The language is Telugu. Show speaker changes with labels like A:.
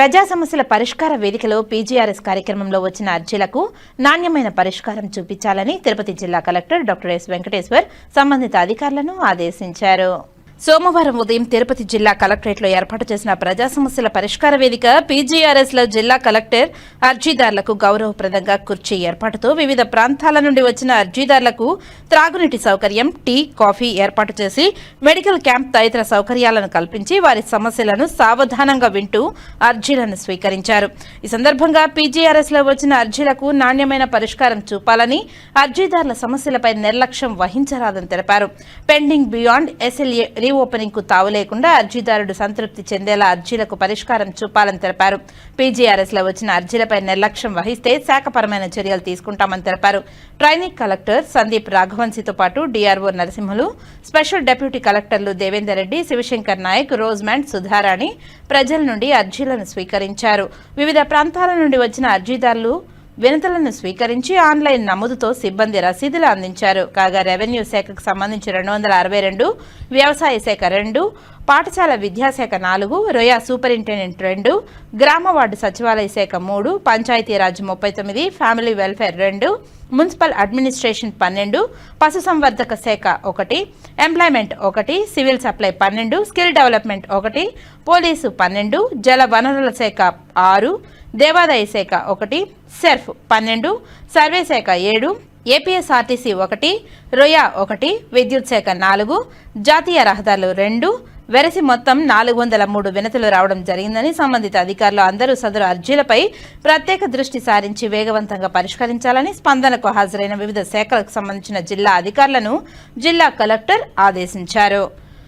A: ప్రజా సమస్యల పరిష్కార వేదికలో పీజీఆర్ఎస్ కార్యక్రమంలో వచ్చిన అర్జీలకు నాణ్యమైన పరిష్కారం చూపించాలని తిరుపతి జిల్లా కలెక్టర్ డాక్టర్ ఎస్ వెంకటేశ్వర్ సంబంధిత అధికారులను ఆదేశించారు. సోమవారం ఉదయం తిరుపతి జిల్లా కలెక్టరేట్లో ఏర్పాటు చేసిన ప్రజా సమస్యల పరిష్కార వేదిక పీజీఆర్ఎస్లో జిల్లా కలెక్టర్ అర్జీదారులకు గౌరవప్రదంగా కుర్చీ ఏర్పాటుతో వివిధ ప్రాంతాల నుండి వచ్చిన అర్జీదారులకు త్రాగునీటి సౌకర్యం టీ కాఫీ ఏర్పాటు చేసి మెడికల్ క్యాంప్ తదితర సౌకర్యాలను కల్పించి వారి సమస్యలను సావధానంగా వింటూ అర్జీలను స్వీకరించారు. ఈ సందర్భంగా పీజీఆర్ఎస్లో వచ్చిన అర్జీలకు నాణ్యమైన పరిష్కారం చూపాలని అర్జీదారుల సమస్యలపై నిర్లక్ష్యం వహించరాదని తెలిపారు. పెండింగ్ బియాండ్ ఎస్ఎల్ఏ రీఓపెనింగ్కు తావు లేకుండా అర్జీదారుడు సంతృప్తి చెందేలా అర్జీలకు పరిష్కారం చూపాలని తెలిపారు. పీజీఆర్ఎస్లో వచ్చిన అర్జీలపై నిర్లక్ష్యం వహిస్తే శాఖపరమైన చర్యలు తీసుకుంటామని తెలిపారు. ట్రైనింగ్ కలెక్టర్ సందీప్ రాఘవన్సీతో పాటు డీఆర్ఓ నరసింహులు స్పెషల్ డెప్యూటీ కలెక్టర్లు దేవేందర్ రెడ్డి శివశంకర్ నాయక్ రోజ్మెంట్ సుధారాణి ప్రజల నుండి అర్జీలను స్వీకరించారు. వివిధ ప్రాంతాల నుండి వచ్చిన అర్జీదారులు వినతులను స్వీకరించి ఆన్లైన్ నమోదుతో సిబ్బంది రసీదులు అందించారు. కాగా రెవెన్యూ శాఖకు సంబంధించి రెండు వందల అరవై రెండు వ్యవసాయ శాఖ రెండు పాఠశాల విద్యాశాఖ నాలుగు రొయా సూపరింటెండెంట్ రెండు గ్రామ వార్డు సచివాలయ శాఖ మూడు పంచాయతీరాజ్ ముప్పై తొమ్మిది ఫ్యామిలీ వెల్ఫేర్ రెండు మున్సిపల్ అడ్మినిస్ట్రేషన్ పన్నెండు పశుసంవర్ధక శాఖ ఒకటి ఎంప్లాయ్మెంట్ ఒకటి సివిల్ సప్లై పన్నెండు స్కిల్ డెవలప్మెంట్ ఒకటి పోలీసు పన్నెండు జల వనరుల శాఖ ఆరు దేవాదాయ శాఖ ఒకటి సెర్ఫ్ పన్నెండు సర్వే శాఖ ఏడు ఏపీఎస్ఆర్టీసీ ఒకటి రొయా ఒకటి విద్యుత్ శాఖ నాలుగు జాతీయ రహదారులు రెండు వెరసి మొత్తం నాలుగు వందల మూడు వినతులు రావడం జరిగిందని సంబంధిత అధికారులు అందరూ సదరు అర్జీలపై ప్రత్యేక దృష్టి సారించి వేగవంతంగా పరిష్కరించాలని స్పందనకు హాజరైన వివిధ శాఖలకు సంబంధించిన జిల్లా అధికారులను జిల్లా కలెక్టర్ ఆదేశించారు.